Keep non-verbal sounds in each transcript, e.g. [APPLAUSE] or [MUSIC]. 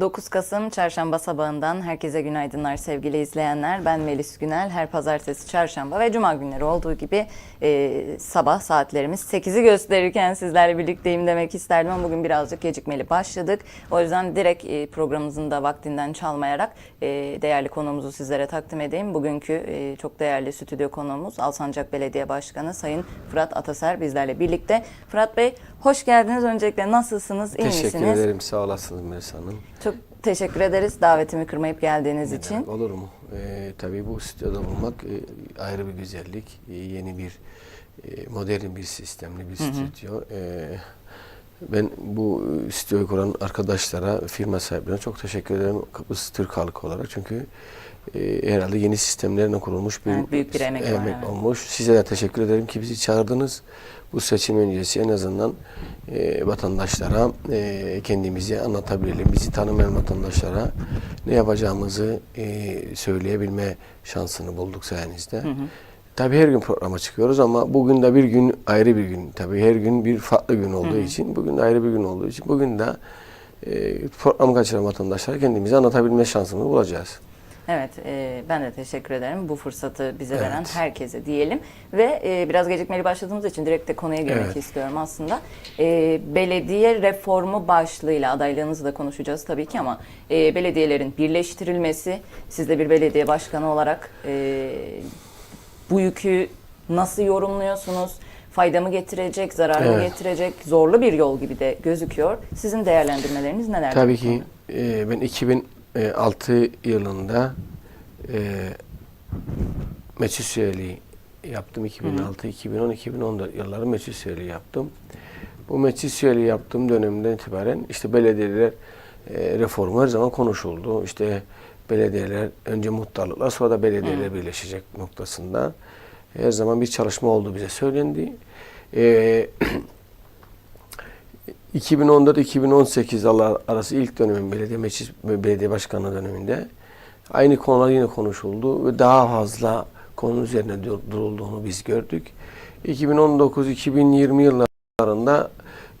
9 Kasım Çarşamba sabahından herkese günaydınlar sevgili izleyenler. Ben Melis Günel. Her pazartesi, çarşamba ve cuma günleri olduğu gibi e, sabah saatlerimiz 8'i gösterirken sizlerle birlikteyim demek isterdim ama bugün birazcık gecikmeli başladık. O yüzden direkt e, programımızın da vaktinden çalmayarak e, değerli konuğumuzu sizlere takdim edeyim. Bugünkü e, çok değerli stüdyo konuğumuz Alsancak Belediye Başkanı Sayın Fırat Ataser bizlerle birlikte. Fırat Bey hoş geldiniz. Öncelikle nasılsınız? İyi Teşekkür misiniz? ederim. Sağ olasınız Melis Hanım. Çok teşekkür ederiz davetimi kırmayıp geldiğiniz Neden? için. Olur mu? Ee, tabii bu stüdyoda bulunmak e, ayrı bir güzellik. E, yeni bir e, modern bir sistemli bir stüdyo. E, ben bu e, stüdyoyu kuran arkadaşlara, firma sahiplerine çok teşekkür ederim Kıbrıs Türk halkı olarak. Çünkü e, herhalde yeni sistemlerine kurulmuş bir, Evet, büyük bir emek var, evet. olmuş. Size de teşekkür ederim ki bizi çağırdınız. Bu seçim öncesi en azından e, vatandaşlara e, kendimizi anlatabilelim. Bizi tanımayan vatandaşlara ne yapacağımızı e, söyleyebilme şansını bulduk sayenizde. Tabii her gün programa çıkıyoruz ama bugün de bir gün ayrı bir gün. Tabii her gün bir farklı gün olduğu için, bugün de ayrı bir gün olduğu için bugün de e, programı kaçıran vatandaşlara kendimizi anlatabilme şansını bulacağız. Evet, e, ben de teşekkür ederim bu fırsatı bize veren Evet. herkese diyelim. Ve e, biraz gecikmeli başladığımız için direkt de konuya girmek Evet. istiyorum aslında. E, belediye reformu başlığıyla adaylığınızı da konuşacağız tabii ki ama e, belediyelerin birleştirilmesi, siz de bir belediye başkanı olarak e, bu yükü nasıl yorumluyorsunuz? Fayda mı getirecek, zarar mı Evet. getirecek? Zorlu bir yol gibi de gözüküyor. Sizin değerlendirmeleriniz neler? Tabii ki e, ben 2006 yılında e, meclis üyeliği yaptım. 2006, 2010, 2014 yılları meclis üyeliği yaptım. Bu meclis üyeliği yaptığım dönemden itibaren işte belediyeler e, reformu her zaman konuşuldu. İşte belediyeler önce muhtarlıklar sonra da belediyeler birleşecek noktasında her zaman bir çalışma oldu bize söylendi. E, 2014-2018 yıllar arası ilk dönemin belediye meclis belediye başkanlığı döneminde aynı konular yine konuşuldu ve daha fazla konu üzerine dur- durulduğunu biz gördük. 2019-2020 yıllarında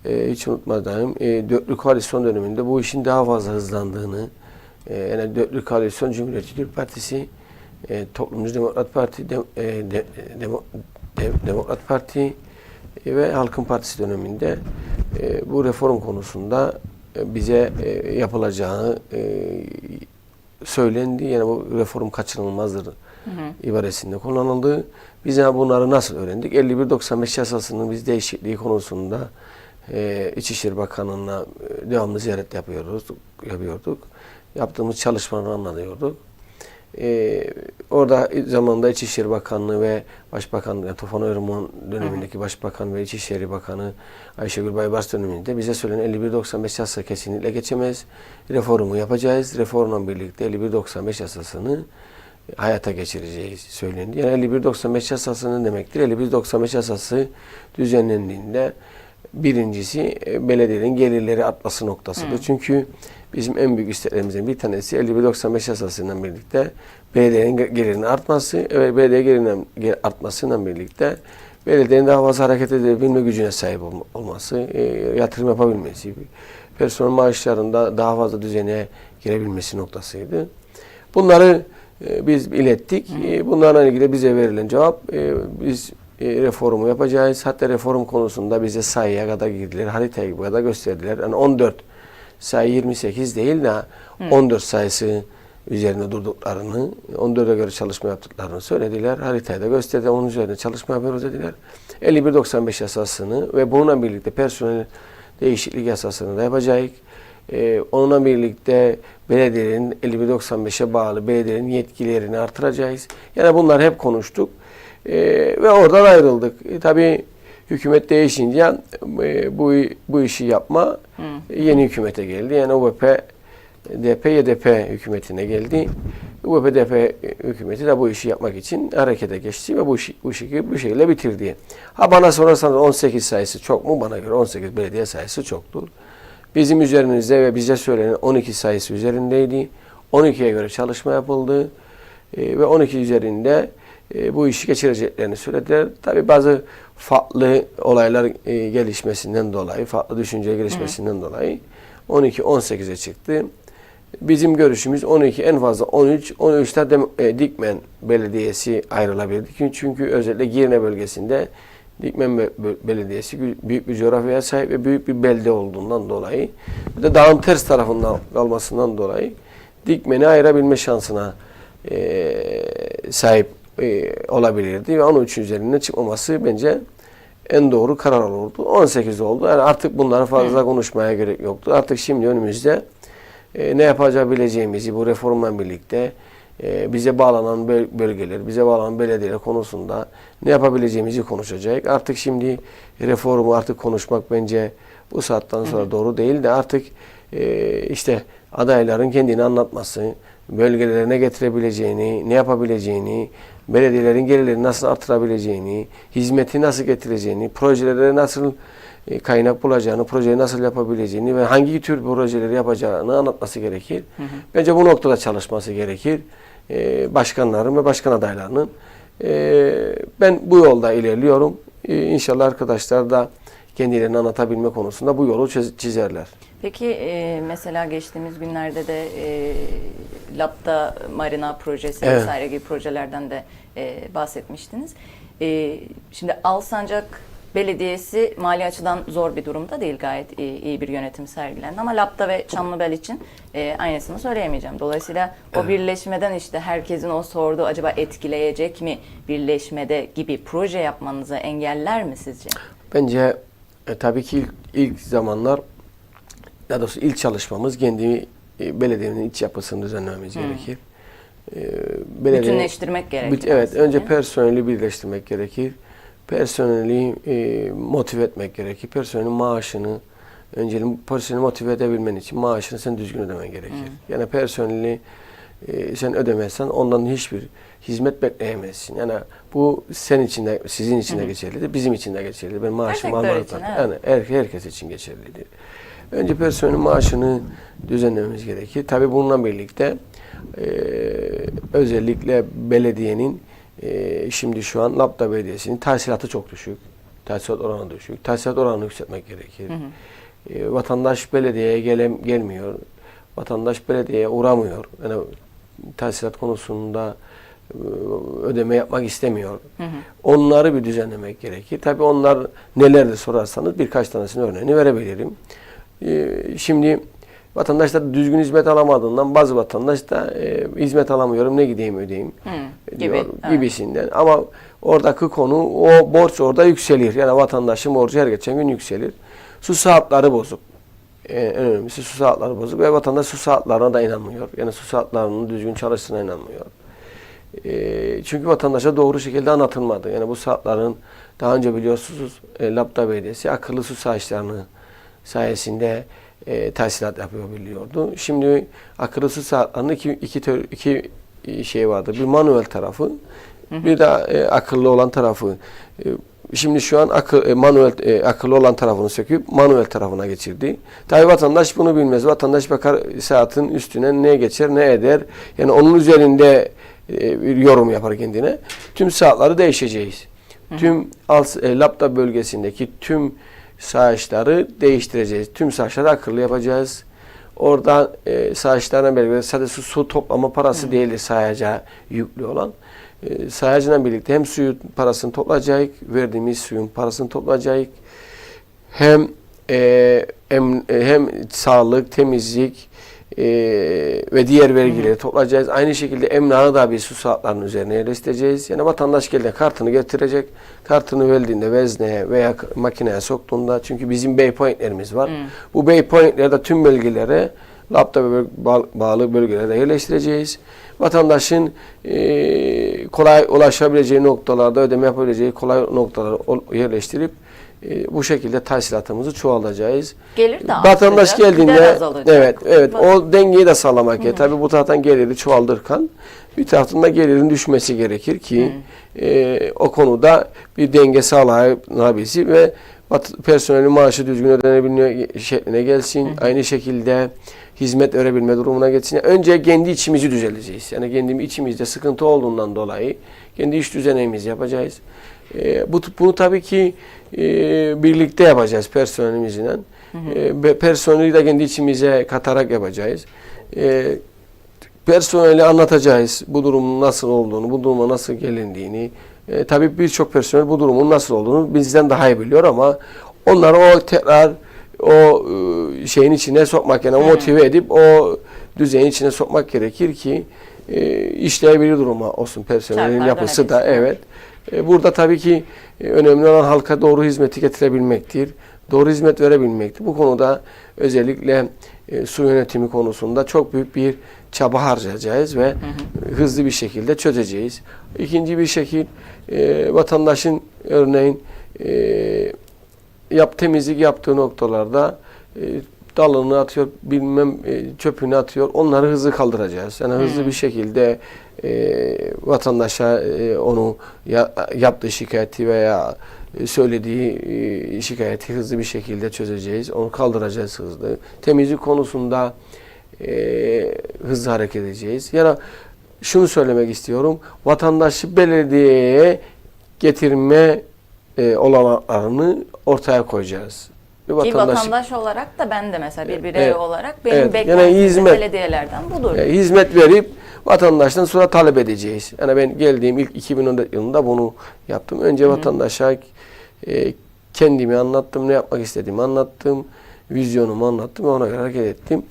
e, hiç unutmadığım e, dörtlü koalisyon döneminde bu işin daha fazla hızlandığını yani dörtlü koalisyon Cumhuriyetçi Türk Partisi, e, Toplumcu Demokrat Parti, Dem- e, de- Demo- De- Demokrat Parti e, ve Halkın Partisi döneminde e, bu reform konusunda e, bize e, yapılacağı e, söylendi. Yani bu reform kaçınılmazdır ibaresinde kullanıldı. Biz yani bunları nasıl öğrendik? 51-95 yasasının biz değişikliği konusunda e, İçişleri Bakanı'na e, devamlı ziyaret yapıyoruz, yapıyorduk. Yaptığımız çalışmaları anlatıyorduk. Ee, orada zamanında İçişleri Bakanlığı ve Başbakan yani Tufan Erman dönemindeki Başbakan ve İçişleri Bakanı Ayşegül Baybars döneminde bize söylenen 51-95 yasa kesinlikle geçemez. Reformu yapacağız. Reformla birlikte 51-95 yasasını hayata geçireceğiz söylendi. Yani 51-95 yasası ne demektir? 51-95 yasası düzenlendiğinde birincisi e, belediyelerin gelirleri artması noktasıdır. Çünkü bizim en büyük isteklerimizden bir tanesi 51-95 yasasıyla birlikte belediyenin ge- gelirinin artması ve belediye gelirinin ge- artmasıyla birlikte belediyenin daha fazla hareket edebilme gücüne sahip olma- olması, e, yatırım yapabilmesi, personel maaşlarında daha fazla düzene girebilmesi noktasıydı. Bunları e, biz ilettik. Bunlarla ilgili bize verilen cevap biz reformu yapacağız. Hatta reform konusunda bize sayıya kadar girdiler, haritaya kadar gösterdiler. Yani 14 sayı 28 değil de 14 sayısı üzerinde durduklarını, 14'e göre çalışma yaptıklarını söylediler. Haritayı da gösterdiler. Onun üzerine çalışma yapıyoruz dediler. 51-95 yasasını ve bununla birlikte personel değişiklik yasasını da yapacağız. Ee, onunla birlikte belediyelerin 51-95'e bağlı belediyelerin yetkilerini artıracağız. Yani bunlar hep konuştuk. Ee, ve oradan ayrıldık. E, tabii hükümet değişince e, bu bu işi yapma yeni hükümete geldi. Yani OBP DP YDP hükümetine geldi. UBP DP hükümeti de bu işi yapmak için harekete geçti ve bu işi bu işi bu şekilde bitirdi. Ha bana sorarsanız 18 sayısı çok mu? Bana göre 18 belediye sayısı çoktur. Bizim üzerimizde ve bize söylenen 12 sayısı üzerindeydi. 12'ye göre çalışma yapıldı. E, ve 12 üzerinde e, bu işi geçireceklerini söylediler. Tabii bazı farklı olaylar e, gelişmesinden dolayı, farklı düşünce gelişmesinden dolayı 12-18'e çıktı. Bizim görüşümüz 12 en fazla 13. 13'te de e, Dikmen Belediyesi ayrılabilir. Çünkü, çünkü özellikle Girne bölgesinde Dikmen Be- Be- Belediyesi büyük bir coğrafyaya sahip ve büyük bir belde olduğundan dolayı bir de dağın ters tarafından kalmasından dolayı Dikmen'i ayırabilme şansına e, sahip e, olabilirdi ve 13 üzerine çıkmaması bence en doğru karar olurdu. 18 oldu. Yani artık bunları fazla konuşmaya gerek yoktu. Artık şimdi önümüzde e, ne yapabileceğimizi bu reformla birlikte e, bize bağlanan böl- bölgeler, bize bağlanan belediyeler konusunda ne yapabileceğimizi konuşacak. Artık şimdi reformu artık konuşmak bence bu saatten sonra doğru değil de artık e, işte adayların kendini anlatması, bölgelerine getirebileceğini, ne yapabileceğini, belediyelerin gelirlerini nasıl artırabileceğini, hizmeti nasıl getireceğini, projelere nasıl e, kaynak bulacağını, projeyi nasıl yapabileceğini ve hangi tür projeleri yapacağını anlatması gerekir. Bence bu noktada çalışması gerekir. E, başkanların ve başkan adaylarının. E, ben bu yolda ilerliyorum. E, İnşallah arkadaşlar da kendilerini anlatabilme konusunda bu yolu çiz- çizerler. Peki e, mesela geçtiğimiz günlerde de e, Lapta Marina projesi Evet. vesaire gibi projelerden de e, bahsetmiştiniz. E, şimdi Alsancak Belediyesi mali açıdan zor bir durumda değil. Gayet iyi, iyi bir yönetim sergilendi. Ama Lapta ve Çamlıbel için e, aynısını söyleyemeyeceğim. Dolayısıyla o birleşmeden işte herkesin o sorduğu acaba etkileyecek mi birleşmede gibi proje yapmanızı engeller mi sizce? Bence e, tabii ki ilk, ilk zamanlar daha doğrusu ilk çalışmamız kendi e, belediyenin iç yapısını düzenlememiz gerekir. E, belediye- Bütünleştirmek gerekir Büt- Evet, aslında, önce personeli birleştirmek gerekir. Personeli e, motive etmek gerekir. Personelin maaşını önce personeli motive edebilmen için maaşını sen düzgün ödemen gerekir. Yani personeli e, sen ödemezsen ondan hiçbir hizmet bekleyemezsin. Yani bu senin için de sizin için de geçerlidir, bizim için de geçerlidir. Ben maaşımı almadım. Yani her, herkes için geçerlidir. Önce personelin maaşını düzenlememiz gerekir. Tabii bununla birlikte e, özellikle belediyenin e, şimdi şu an Lapta Belediyesi'nin tahsilatı çok düşük. Tahsilat oranı düşük. Tahsilat oranını yükseltmek gerekir. E, vatandaş belediyeye gelem, gelmiyor. Vatandaş belediyeye uğramıyor. Yani tahsilat konusunda e, ödeme yapmak istemiyor. Onları bir düzenlemek gerekir. Tabii onlar nelerdir sorarsanız birkaç tanesinin örneğini verebilirim. E, şimdi vatandaş da düzgün hizmet alamadığından bazı vatandaş da e, hizmet alamıyorum ne gideyim ödeyeyim Hı, diyor gibi, evet. gibisinden. Ama oradaki konu o borç orada yükselir. Yani vatandaşın borcu her geçen gün yükselir. Su saatleri bozuk. Ee, en önemlisi su saatleri bozuk ve vatandaş su saatlerine da inanmıyor. Yani su saatlerinin düzgün çalıştığına inanmıyor. Ee, çünkü vatandaşa doğru şekilde anlatılmadı. Yani bu saatlerin daha önce biliyorsunuz e, Lapta Belediyesi akıllı su saatlerini sayesinde e, tahsilat yapabiliyordu. Şimdi akıllı su saatlerinin iki, iki, iki e, şey vardı. Bir manuel tarafı, bir de e, akıllı olan tarafı. E, Şimdi şu an akıl, e, manuel e, akıllı olan tarafını söküp manuel tarafına geçirdi. Tabi vatandaş bunu bilmez. Vatandaş bakar saatin üstüne ne geçer ne eder. Yani onun üzerinde e, bir yorum yapar kendine. Tüm saatleri değişeceğiz. Tüm alt, e, Lapta bölgesindeki tüm saçları değiştireceğiz. Tüm saçları akıllı yapacağız. Orada e, saçlarına belirli sadece su, su toplama parası değildir sayaca yüklü olan. E, sayacıyla birlikte hem suyu parasını toplayacak, verdiğimiz suyun parasını toplayacak. Hem e, hem, e, hem sağlık, temizlik e, ve diğer vergileri toplayacağız. Aynı şekilde emlakı da bir su saatlerinin üzerine yerleştireceğiz. Yani vatandaş geldiğinde kartını getirecek. Kartını verdiğinde vezneye veya makineye soktuğunda çünkü bizim bey pointlerimiz var. Bu bey pointleri de tüm bölgelere lapta ve bağlı bölgelere yerleştireceğiz. Vatandaşın e, kolay ulaşabileceği noktalarda ödeme yapabileceği kolay noktalara yerleştirip e, bu şekilde tahsilatımızı çoğaltacağız. Gelir de Vatandaş geldiğinde evet evet Bak- o dengeyi de sağlamak gerekir. Tabii bu taraftan geliri çoğaldırken bir taraftan da gelirin düşmesi gerekir ki e, o konuda bir denge sağlanabilsin ve personelin maaşı düzgün ödenebilme şekline gelsin. Aynı şekilde hizmet verebilme durumuna geçsin. Yani önce kendi içimizi düzelteceğiz. Yani kendi içimizde sıkıntı olduğundan dolayı kendi iş düzenimizi yapacağız. E, bu, bunu tabii ki e, birlikte yapacağız personelimizle. E, personeli de kendi içimize katarak yapacağız. e, personeli anlatacağız bu durumun nasıl olduğunu, bu duruma nasıl gelindiğini. E, tabii birçok personel bu durumun nasıl olduğunu bizden daha iyi biliyor ama onları o tekrar o e, şeyin içine sokmak yani motive edip o düzeyin içine sokmak gerekir ki e, işleyebilir duruma olsun personelin yapısı da evet. E, Burada tabii ki e, önemli olan halka doğru hizmeti getirebilmektir. Doğru hizmet verebilmektir. Bu konuda özellikle e, su yönetimi konusunda çok büyük bir çaba harcayacağız ve hızlı bir şekilde çözeceğiz. İkinci bir şekil vatandaşın örneğin yap temizlik yaptığı noktalarda dalını atıyor, bilmem çöpünü atıyor. Onları hızlı kaldıracağız. Yani hızlı bir şekilde e, vatandaşa e, onu ya, yaptığı şikayeti veya söylediği e, şikayeti hızlı bir şekilde çözeceğiz. Onu kaldıracağız hızlı. Temizlik konusunda e, hızlı hareket edeceğiz. Yani şunu söylemek istiyorum. Vatandaşı belediyeye getirme e, olanaklarını ortaya koyacağız. Ve Ki vatandaş- vatandaş olarak da ben de mesela bir birey Evet. olarak benim Evet. beklentim Yani hizmet. belediyelerden budur. e, hizmet verip vatandaştan sonra talep edeceğiz. Yani ben geldiğim ilk 2014 yılında bunu yaptım. Önce vatandaşa e, kendimi anlattım, ne yapmak istediğimi anlattım, vizyonumu anlattım ve ona göre hareket ettim.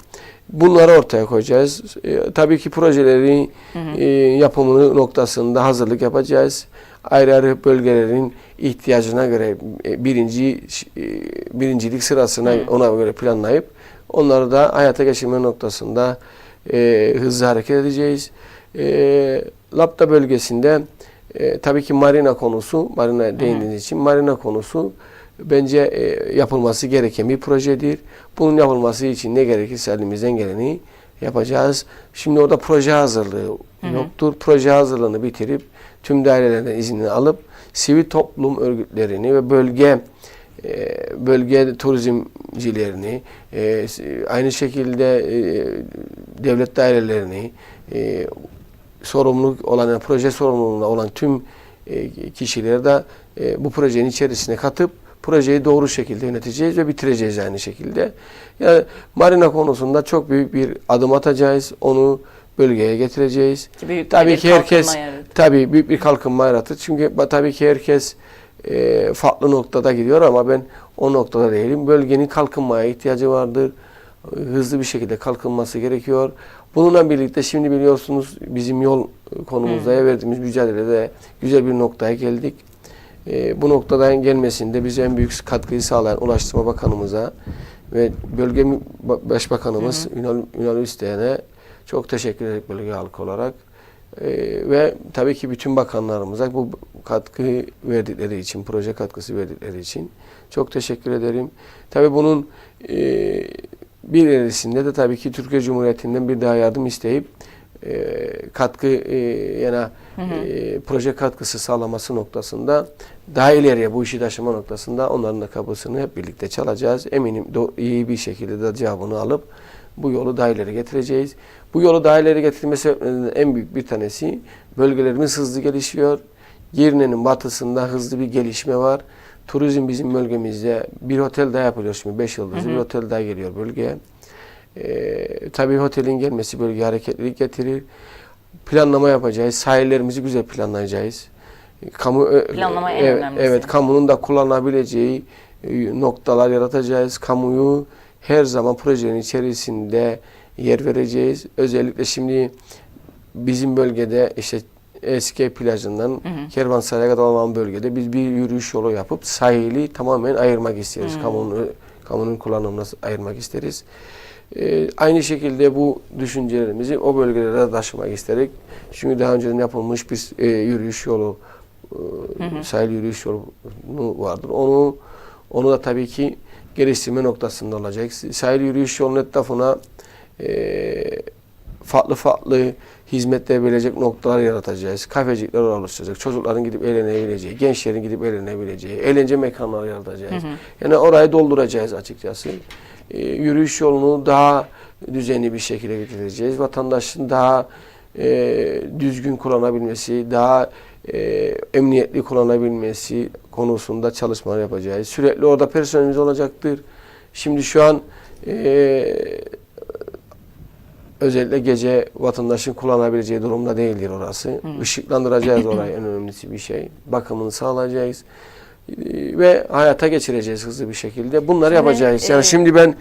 Bunları ortaya koyacağız. E, tabii ki projeleri e, yapımını noktasında hazırlık yapacağız. Ayrı ayrı bölgelerin ihtiyacına göre e, birinci e, birincilik sırasına ona göre planlayıp onları da hayata geçirme noktasında e, hızlı hareket edeceğiz. E, Lapta bölgesinde e, tabii ki marina konusu, marina değindiğiniz için marina konusu bence e, yapılması gereken bir projedir. Bunun yapılması için ne gerekirse elimizden geleni yapacağız. Şimdi orada proje hazırlığı yoktur. Proje hazırlığını bitirip tüm dairelerden iznini alıp sivil toplum örgütlerini ve bölge bölge turizmcilerini e, aynı şekilde e, devlet dairelerini e, sorumluluk olan proje sorumluluğunda olan tüm e, kişileri de e, bu projenin içerisine katıp projeyi doğru şekilde yöneteceğiz ve bitireceğiz aynı şekilde. Yani marina konusunda çok büyük bir adım atacağız. Onu bölgeye getireceğiz. Büyük Tabii ki herkes tabii büyük bir kalkınma yaratır. Çünkü tabii ki herkes e, farklı noktada gidiyor ama ben o noktada değilim. Bölgenin kalkınmaya ihtiyacı vardır. Hızlı bir şekilde kalkınması gerekiyor. Bununla birlikte şimdi biliyorsunuz bizim yol konumuzda verdiğimiz mücadelede güzel bir noktaya geldik. E, bu noktadan gelmesinde bize en büyük katkıyı sağlayan Ulaştırma Bakanımıza ve bölge başbakanımız Ünal, Ünal Üsteyen'e çok teşekkür ederim bölge halkı olarak. Ee, ve tabii ki bütün bakanlarımıza bu katkı verdikleri için, proje katkısı verdikleri için çok teşekkür ederim. Tabii bunun e, bir ilerisinde de tabii ki Türkiye Cumhuriyeti'nden bir daha yardım isteyip e, katkı e, yani e, proje katkısı sağlaması noktasında daha ileriye bu işi taşıma noktasında onların da kapısını hep birlikte çalacağız. Eminim do- iyi bir şekilde de cevabını alıp bu yolu daha ileri getireceğiz. Bu yolu daha ileri getirme sebeplerinden en büyük bir tanesi bölgelerimiz hızlı gelişiyor. Girne'nin batısında hızlı bir gelişme var. Turizm bizim bölgemizde bir otel daha yapılıyor şimdi 5 yıldızlı bir otel daha geliyor bölgeye. Ee, tabii otelin gelmesi bölgeye hareketlilik getirir. Planlama yapacağız. Sahillerimizi güzel planlayacağız. Kamu ö- Planlama en evet, önemlisi. Evet, kamunun da kullanabileceği e, noktalar yaratacağız. Kamuyu her zaman projenin içerisinde yer vereceğiz. Özellikle şimdi bizim bölgede işte eski plajından Kervansaray'a kadar olan bölgede biz bir yürüyüş yolu yapıp sahili tamamen ayırmak isteriz. Kamunun, kamunun kullanımına ayırmak isteriz. Ee, aynı şekilde bu düşüncelerimizi o bölgelere de taşımak isterik. Çünkü daha önceden yapılmış bir e, yürüyüş yolu, e, sahil yürüyüş yolu vardır. Onu onu da tabii ki geliştirme noktasında olacak. Sahil yürüyüş yolunun etrafına e, farklı farklı hizmetler verecek noktalar yaratacağız. Kafecikler oluşturacak. Çocukların gidip eğlenebileceği, gençlerin gidip eğlenebileceği, eğlence mekanları yaratacağız. Yani orayı dolduracağız açıkçası. E, yürüyüş yolunu daha düzenli bir şekilde getireceğiz. Vatandaşın daha e, düzgün kullanabilmesi, daha e, emniyetli kullanabilmesi konusunda çalışmalar yapacağız. Sürekli orada personelimiz olacaktır. Şimdi şu an e, özellikle gece vatandaşın kullanabileceği durumda değildir orası. Işıklandıracağız orayı en önemlisi bir şey. Bakımını sağlayacağız. Ve hayata geçireceğiz hızlı bir şekilde. Bunları yapacağız. Yani e, şimdi ben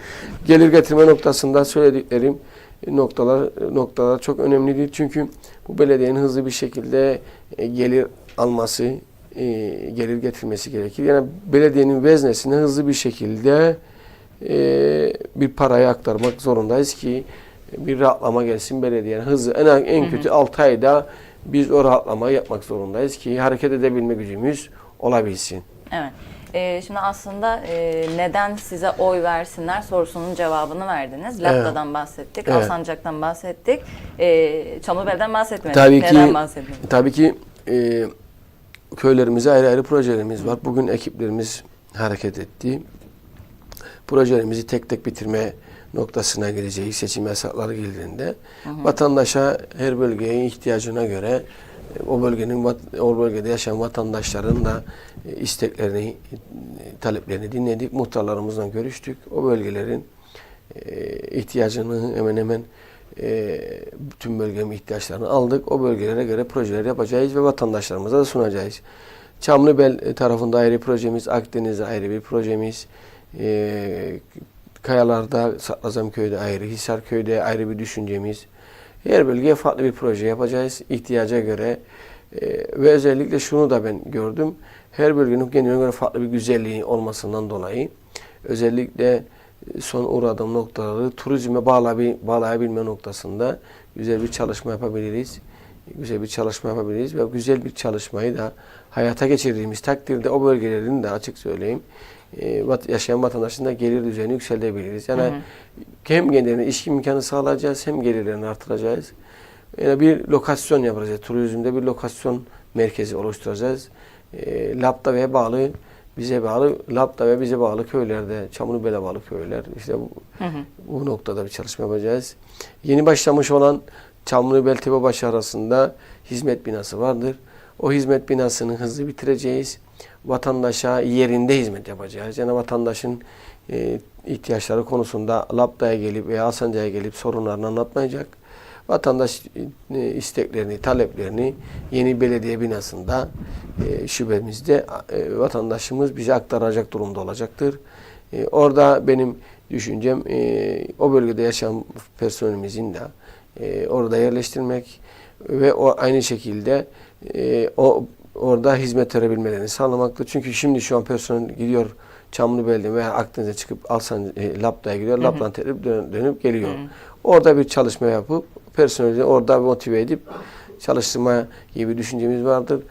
gelir getirme noktasında söylediklerim noktalar noktalar çok önemlidir. Çünkü bu belediyenin hızlı bir şekilde e, gelir alması, e, gelir getirmesi gerekir. Yani belediyenin veznesine hızlı bir şekilde e, bir parayı aktarmak zorundayız ki bir rahatlama gelsin belediyenin hızlı. En, en kötü 6 ayda biz o rahatlamayı yapmak zorundayız ki hareket edebilme gücümüz olabilsin. Evet. Ee, şimdi aslında e, neden size oy versinler sorusunun cevabını verdiniz. Lapta'dan bahsettik, Evet. Alsancak'tan bahsettik, e, Çamlıbel'den bahsetmedik. Tabii ki neden bahsetmedik? tabii ki e, köylerimize ayrı ayrı projelerimiz var. Bugün ekiplerimiz hareket etti. Projelerimizi tek tek bitirme noktasına geleceğiz seçim yasakları geldiğinde. Vatandaşa her bölgeye ihtiyacına göre o bölgenin o bölgede yaşayan vatandaşların da e, isteklerini, taleplerini dinledik. Muhtarlarımızla görüştük. O bölgelerin e, ihtiyacını hemen hemen e, bütün bölgenin ihtiyaçlarını aldık. O bölgelere göre projeler yapacağız ve vatandaşlarımıza da sunacağız. Çamlıbel tarafında ayrı projemiz, Akdeniz'de ayrı bir projemiz, e, Kayalar'da, Satlazamköy'de ayrı, Hisarköy'de ayrı bir düşüncemiz. Her bölgeye farklı bir proje yapacağız ihtiyaca göre. E, ve özellikle şunu da ben gördüm. Her bölgenin kendine göre farklı bir güzelliği olmasından dolayı özellikle e, son uğradığım noktaları turizme bağlayabil- bağlayabilme noktasında güzel bir çalışma yapabiliriz. Güzel bir çalışma yapabiliriz ve güzel bir çalışmayı da hayata geçirdiğimiz takdirde o bölgelerin de açık söyleyeyim e, yaşayan vatandaşın da gelir düzeyini yükseltebiliriz. Yani Hı hı. hem kendilerine iş imkanı sağlayacağız hem gelirlerini artıracağız. Yani bir lokasyon yapacağız. Turizmde bir lokasyon merkezi oluşturacağız. E, Lapta'ya bağlı bize bağlı Lapta ve bize bağlı köylerde, Çamlıbel'e bağlı köyler işte bu, Hı hı. bu noktada bir çalışma yapacağız. Yeni başlamış olan Çamlıbel Tepebaşı arasında hizmet binası vardır. O hizmet binasını hızlı bitireceğiz. Vatandaşa yerinde hizmet yapacağız. Yani vatandaşın e, ihtiyaçları konusunda Lapta'ya gelip veya Alsancak'a gelip sorunlarını anlatmayacak. Vatandaş e, isteklerini, taleplerini yeni belediye binasında e, şubemizde e, vatandaşımız bize aktaracak durumda olacaktır. Orada benim düşüncem o bölgede yaşayan personelimizin de orada yerleştirmek ve o aynı şekilde o orada hizmet verebilmelerini sağlamaktır. Çünkü şimdi şu an personel gidiyor Çamlıbel'de veya Akdeniz'e çıkıp Alsan e, Lapta'ya gidiyor. Lap'tan tekrar dön- dönüp geliyor. Orada bir çalışma yapıp personeli orada motive edip çalıştırma gibi bir düşüncemiz vardır.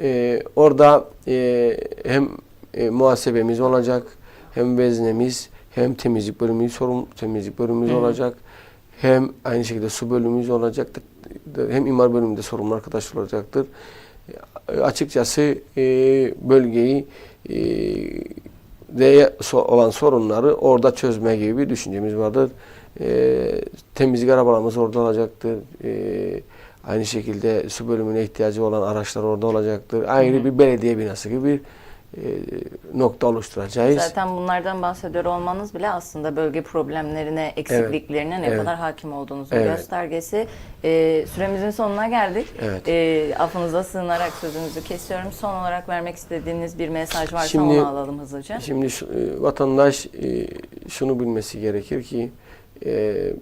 E, orada e, hem e, muhasebemiz olacak, hem veznemiz, hem temizlik bölümümüz, sorun temizlik bölümümüz olacak. Hem aynı şekilde su bölümümüz olacaktır. Hem imar bölümünde sorumlu arkadaşlar olacaktır. E, açıkçası e, bölgeyi e, de olan sorunları orada çözme gibi bir düşüncemiz vardır. E, temizlik arabalarımız orada olacaktır. E, aynı şekilde su bölümüne ihtiyacı olan araçlar orada olacaktır. Ayrı bir belediye binası gibi bir e, nokta oluşturacağız. Zaten bunlardan bahsediyor olmanız bile aslında bölge problemlerine, eksikliklerine ne Evet. kadar hakim olduğunuzun Evet. göstergesi. Ee, süremizin sonuna geldik. Evet. Ee, affınıza sığınarak sözünüzü kesiyorum. Son olarak vermek istediğiniz bir mesaj varsa Şimdi- onu alalım hızlıca. Şimdi şu- e, vatandaş e, şunu bilmesi gerekir ki e,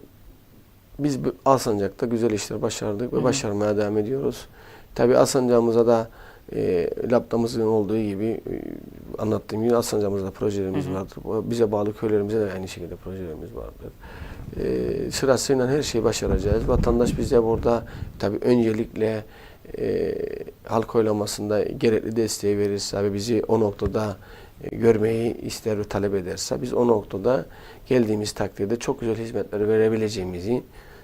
biz Alsancak'ta güzel işler başardık ve başarmaya devam ediyoruz. Tabii Alsancak'ımıza da e, laptamızın olduğu gibi e, anlattığım gibi Alsancak'ımızda da projelerimiz vardır. Bu- Bize bağlı köylerimize de aynı şekilde projelerimiz vardır. E, sırasıyla her şeyi başaracağız. Vatandaş bize burada tabii öncelikle e, halk oylamasında gerekli desteği verirse ve bizi o noktada e, görmeyi ister ve talep ederse biz o noktada geldiğimiz takdirde çok güzel hizmetler verebileceğimizi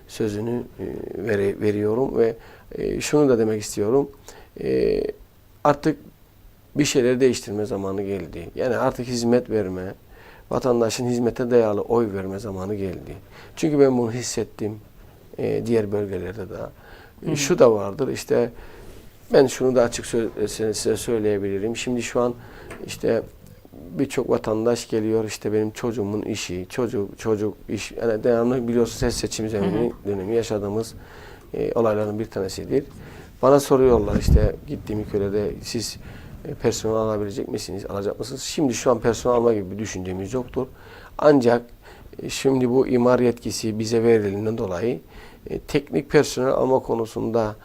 sözünü e, vere- veriyorum ve e, şunu da demek istiyorum. E, artık bir şeyleri değiştirme zamanı geldi. Yani artık hizmet verme, vatandaşın hizmete dayalı oy verme zamanı geldi. Çünkü ben bunu hissettim e, diğer bölgelerde de. E, Şu da vardır işte ben şunu da açık sö- size söyleyebilirim. Şimdi şu an işte birçok vatandaş geliyor işte benim çocuğumun işi, çocuk çocuk iş yani devamlı biliyorsunuz ses seçim dönemi, dönemi yaşadığımız e, olayların bir tanesidir. Bana soruyorlar işte gittiğim ülkelerde siz e, personel alabilecek misiniz, alacak mısınız? Şimdi şu an personel alma gibi bir düşüncemiz yoktur. Ancak e, şimdi bu imar yetkisi bize verildiğinden dolayı e, teknik personel alma konusunda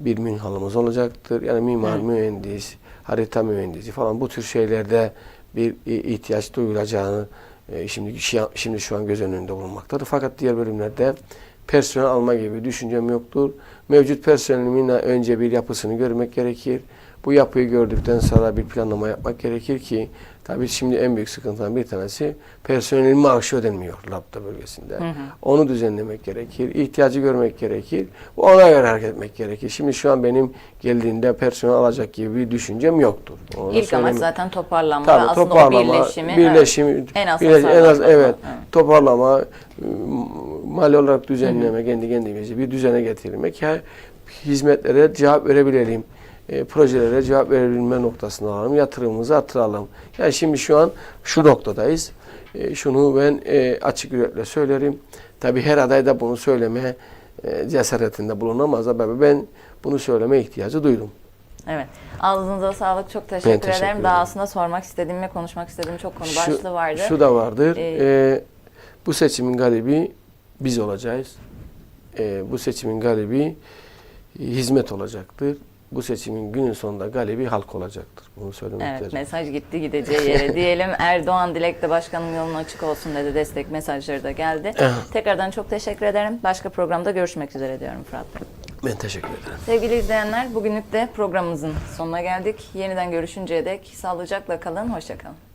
bir münhalımız olacaktır. Yani mimar, mühendis, harita mühendisi falan bu tür şeylerde bir e, ihtiyaç duyulacağını e, şimdi şi- şimdi şu an göz önünde bulunmaktadır. Fakat diğer bölümlerde personel alma gibi düşüncem yoktur. Mevcut personelimin önce bir yapısını görmek gerekir. Bu yapıyı gördükten sonra bir planlama yapmak gerekir ki tabii şimdi en büyük sıkıntıdan bir tanesi personelin maaşı ödenmiyor labda bölgesinde. Onu düzenlemek gerekir. ihtiyacı görmek gerekir. Ona göre hareket etmek gerekir. Şimdi şu an benim geldiğinde personel alacak gibi bir düşüncem yoktur. Onu İlk amaç zaten toparlanma Tabii, aslında toparlama, o birleşimi, birleşim, evet, en az birleş- en az evet, yapma. toparlama, ıı, mali olarak düzenleme, kendi kendimizi bir düzene getirmek, hizmetlere cevap verebilelim, e, projelere cevap verebilme noktasına alalım, yatırımımızı artıralım. Yani şimdi şu an şu noktadayız. E, şunu ben e, açık yürekle söylerim. Tabii her aday da bunu söyleme e, cesaretinde bulunamaz ama ben bunu söyleme ihtiyacı duydum. Evet. Ağzınıza sağlık. Çok teşekkür, teşekkür ederim. ederim. Daha aslında sormak istediğim ve konuşmak istediğim çok konu başlığı vardı. Şu da vardır. Ee, Ee, bu seçimin galibi biz olacağız. Ee, bu seçimin galibi hizmet olacaktır. Bu seçimin günün sonunda galibi halk olacaktır. Bunu söylemek Evet lazım. mesaj gitti gideceği yere [LAUGHS] diyelim. Erdoğan Dilek de başkanın yolun açık olsun dedi. Destek mesajları da geldi. Tekrardan çok teşekkür ederim. Başka programda görüşmek üzere diyorum Fırat Bey. Ben teşekkür ederim. Sevgili izleyenler bugünlük de programımızın sonuna geldik. Yeniden görüşünceye dek sağlıcakla kalın. Hoşçakalın.